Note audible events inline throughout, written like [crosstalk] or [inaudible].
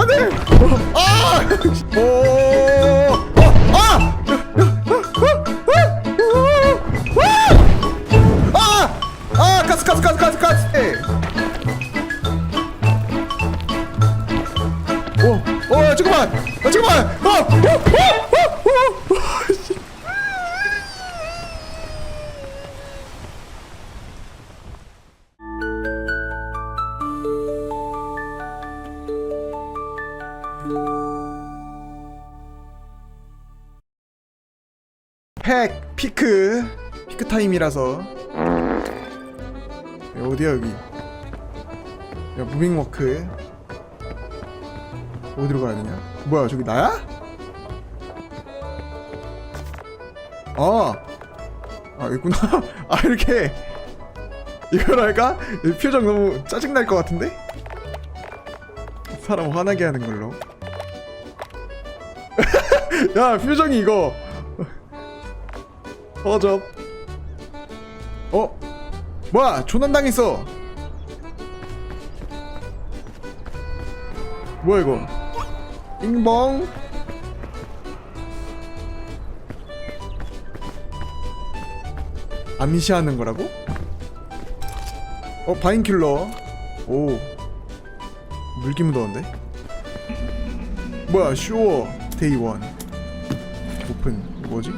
안돼 아! 오! 팩 피크. 피크 타임이라서. 야, 어디야 여기? 야 무빙워크. 어디로 가야 되냐? 뭐야 저기 나야? 아, 아 있구나. [laughs] 아 이렇게. 이걸 할까? 이 표정 너무 짜증날 것 같은데? 사람 화나게 하는 걸로. [laughs] 야 표정이 이거 어접 어? 뭐야? 조난당했어. 뭐야 이거? 잉벙? 암시하는 거라고? 어 바인킬러. 오. 물기 묻었는데? 뭐야 쇼어 데이 원. 오픈. 뭐지?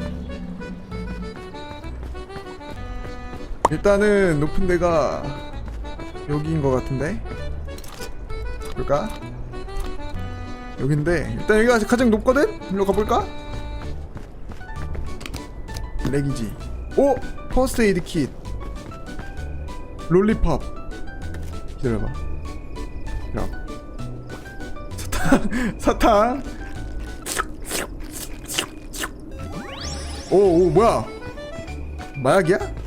일단은 높은 데가 여기인 것 같은데 볼까? 여긴데 일단 여기가 가장 높거든? 일로 가볼까? 렉이지 오! 퍼스트 에이드 킷 롤리팝 기다려봐 야 사탕 [laughs] 사탕 오, 오 뭐야 마약이야?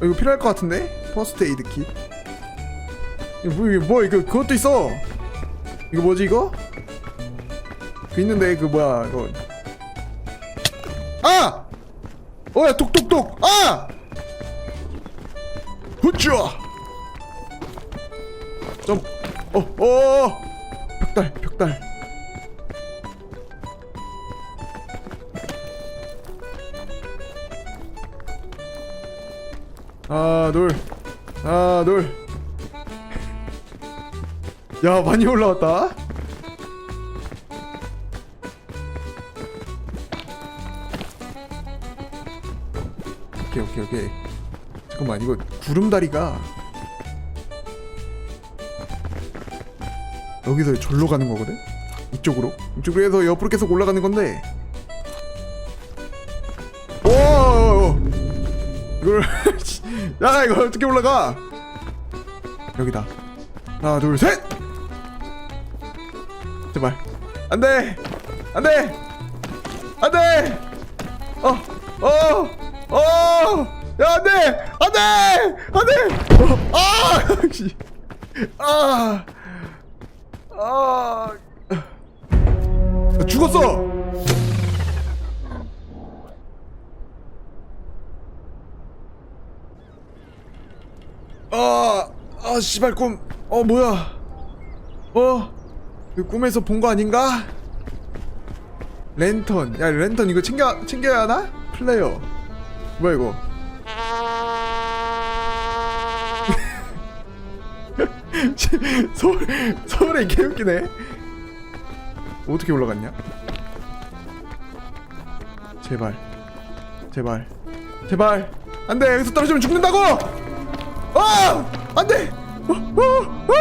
어, 이거 필요할 것 같은데? 퍼스트 에이드 킷 이거 뭐, 이거 뭐 이거 그것도 있어 이거 뭐지 이거? 그 있는데 그 뭐야 이거 아! 어야 똑똑똑 아! 후쭈 점 어, 어, 벽달, 벽달. 하나, 둘, 하나, 둘. 야, 많이 올라왔다. 오케이, 오케이, 오케이. 잠깐만, 이거 구름다리가 여기서 절로 가는 거거든? 이쪽으로 이쪽으로 해서 옆으로 계속 올라가는 건데 오 이걸 [laughs] 야 이거 어떻게 올라가? 여기다. 하나 둘셋! 제발. 안돼! 안돼! 안돼! 어어어야 안돼! 안돼! 안돼! 어, 아 [laughs] 씨. 아 아, 나 죽었어. 아, 아, 씨발 꿈. 어, 뭐야? 어, 그 꿈에서 본 거 아닌가? 랜턴. 야, 랜턴 이거 챙겨 챙겨야 하나? 플레이어. 뭐야 이거? [laughs] 서울 서울에 개 웃기네. 어떻게 올라갔냐? 제발, 제발, 제발, 안돼 여기서 떨어지면 죽는다고! 아, 안돼! 어, 어, 어.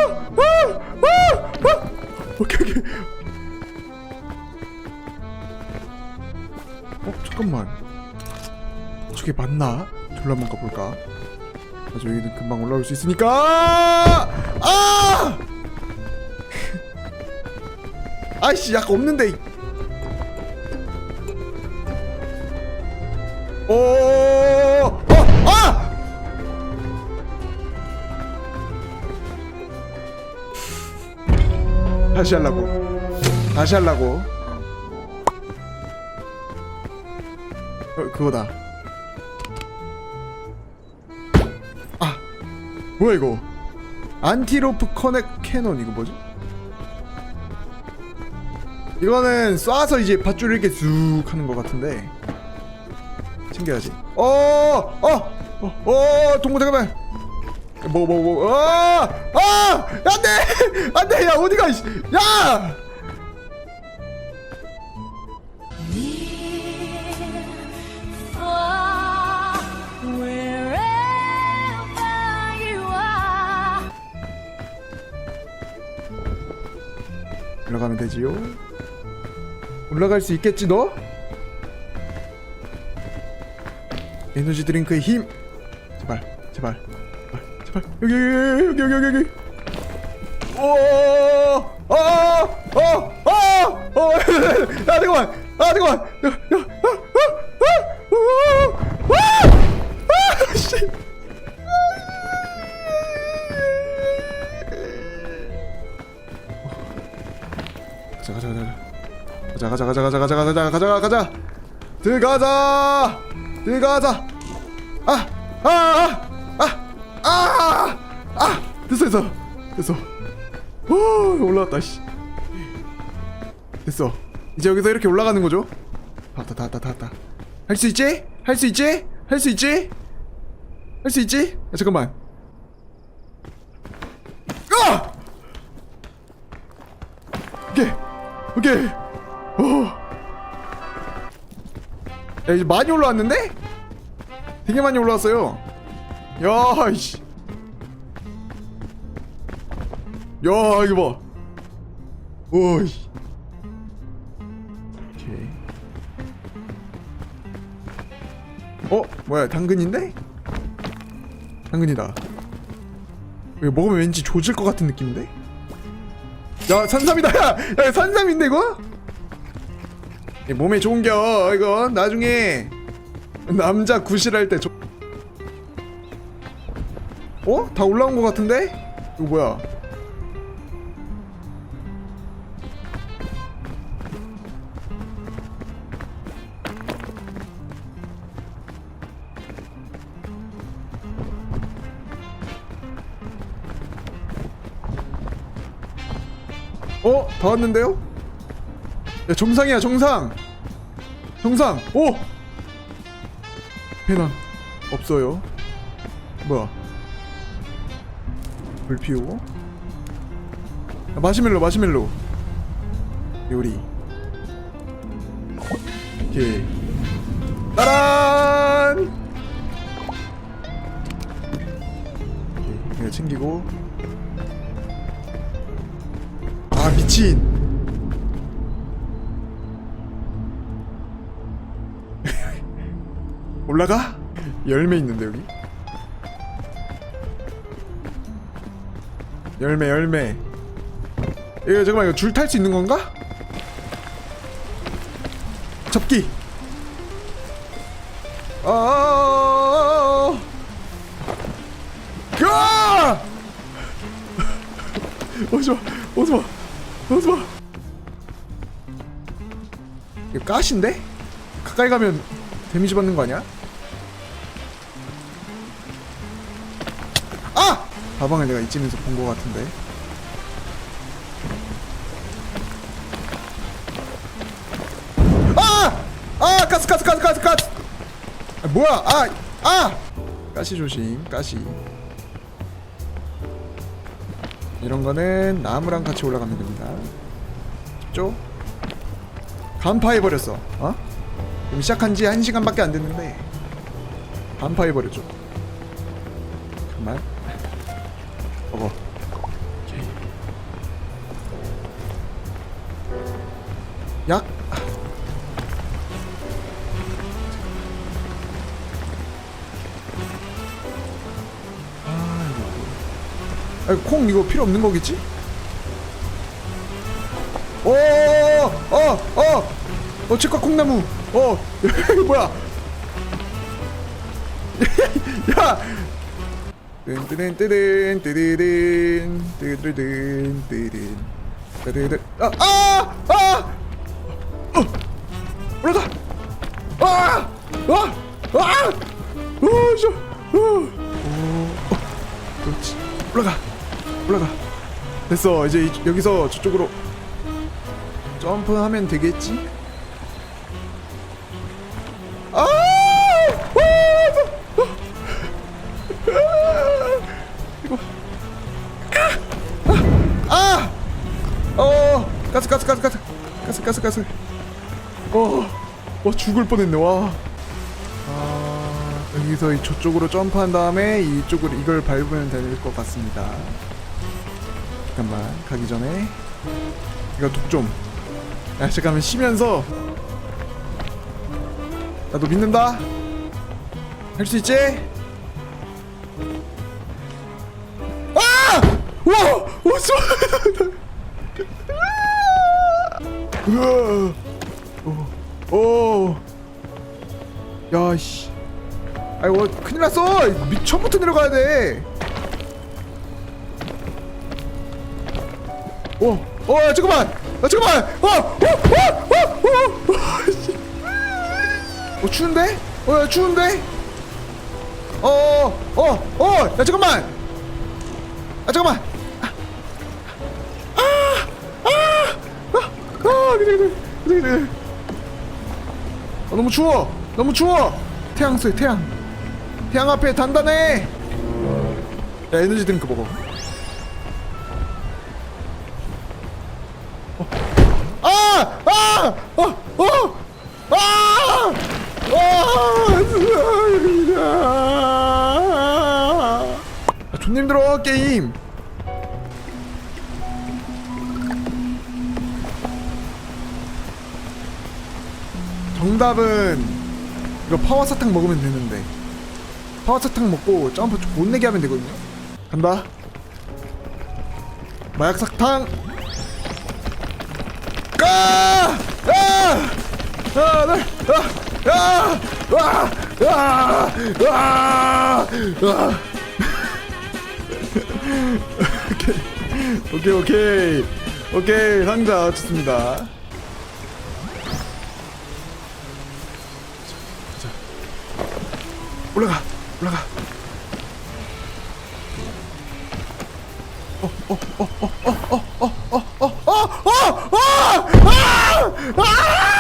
오케이 오케이. 어 잠깐만. 저게 맞나? 졸라 한번 가볼까? 아, 저기는 금방 올라올 수 있으니까 아! [laughs] 아이씨 약간 없는데 다시 하려고. 다시 하려고. 어, 그거다. 아 뭐야 이거? 안티로프 커넥 캐논 이거 뭐지? 이거는 쏴서 이제 밧줄을 이렇게 쑥 하는 것 같은데. 챙겨야지. 어 어 어 어, 어, 동무 잠깐만 뭐 뭐뭐어아! 안 돼! 안 돼! 야 어디가 이씨. 야! far, wherever you are. 올라가면 되지요? 올라갈 수 있겠지 너? 에너지 드링크의 힘! 제발 제발 여기 여기 여기 여기 여기 오어어어어야 잠깐만 아 잠깐만 야야야아아아아아씨 가자 가자 가자 가자 가자 가자 가자 가자 가자 가자 가자 들어가자 들어가자 아아아아아아 됐어. 됐어. 오 올라왔다 씨. 됐어. 이제 여기서 이렇게 올라가는 거죠? 다 왔다 다 왔다 다 왔다. 할 수 있지? 할 수 있지? 할 수 있지? 할 수 있지? 야, 잠깐만. 아! 오케이. 오케이. 오. 야 이제 많이 올라왔는데? 되게 많이 올라왔어요. 야 이씨 야 이거 봐 오이 오케이 어? 뭐야 당근인데? 당근이다 이거 먹으면 왠지 조질 것 같은 느낌인데? 야 산삼이다 야, 야 산삼인데 이거? 이 몸에 좋은겨 이거 나중에 남자 구실할 때 조... 어? 다 올라온 것 같은데? 이거 뭐야 어? 다 왔는데요? 야 정상이야 정상! 정상! 오! 배낭 없어요. 뭐야? 불 피우고? 아, 마시멜로 마시멜로. 요리. 오케이. 따란! 오케이 챙기고 아 미친 [laughs] 올라가? 열매 있는데 여기 열매 열매 이거 잠깐만 이거 줄 탈 수 있는 건가? 접기 아 가! 오지마 오지마 오지마 이거 가시인데? 가까이 가면 데미지 받는 거 아니야? 아! 가방을 내가 이쯤에서 본 거 같은데 아! 아! 가스 가스 가스 가스 가스 아, 뭐야 아! 아! 가시 조심 가시 이런 거는 나무랑 같이 올라가면 됩니다 쉽죠? 간파해버렸어 어? 지금 시작한 지 1시간밖에 안 됐는데 간파해버렸죠 정말 먹어. 약 아 이거 콩 이거 필요 없는 거겠지? 오, 어, 어, 어, 치과 콩나무, 어, 뭐야? 야, 뜬뜨든 뜨든 뜨드든 뜨드든 뜨든 뜨드든 아, 아, 아, 어, 올라가, 아, 아, 아, 어, 저, 어, 어, 그렇지, 올라가, 올라가, 됐어, 이제 이- 여기서 저쪽으로 점프하면 되겠지? 아! 와! 이거 아! 어! 가스 가스 가스 가스 가스 가스 가스 어! 와 죽을 뻔했네 와 아, 여기서 이 저쪽으로 점프한 다음에 이쪽으로 이걸 밟으면 될 것 같습니다 잠깐만 가기 전에 이거 독좀 야 잠깐만 쉬면서 나도 믿는다 할 수 있지? 아! 와! 와! 쏘! 으아! 오, 오, 야, 씨, 아이고 큰일 났어. 밑 처음부터 내려가야 돼. 오, 어, 야, 잠깐만, 야, 잠깐만, 어, 어, 어, 어, 어, 어, 씨. 어, 추운데? 어, 야, 추운데? 어, 어, 어, 야, 잠깐만, 아, 잠깐만. 아, 그래, 그래, 그래, 그래. 어, 너무 추워, 너무 추워. 태양 쏘, 태양. 태양 앞에 단단해. 야, 에너지 드링크 먹어. 어. 어, 어, 아, 아, 아, 존나 힘들어 게임. 정답은 이거 파워 사탕 먹으면 되는데 파워 사탕 먹고 점프 좀못 내게 하면 되거든요. 간다. 마약 사탕. 까! 오케이 오케이. 오케이 상자 좋습니다. 올라가 올라가. 어 어 어 어 어 어어어. 哇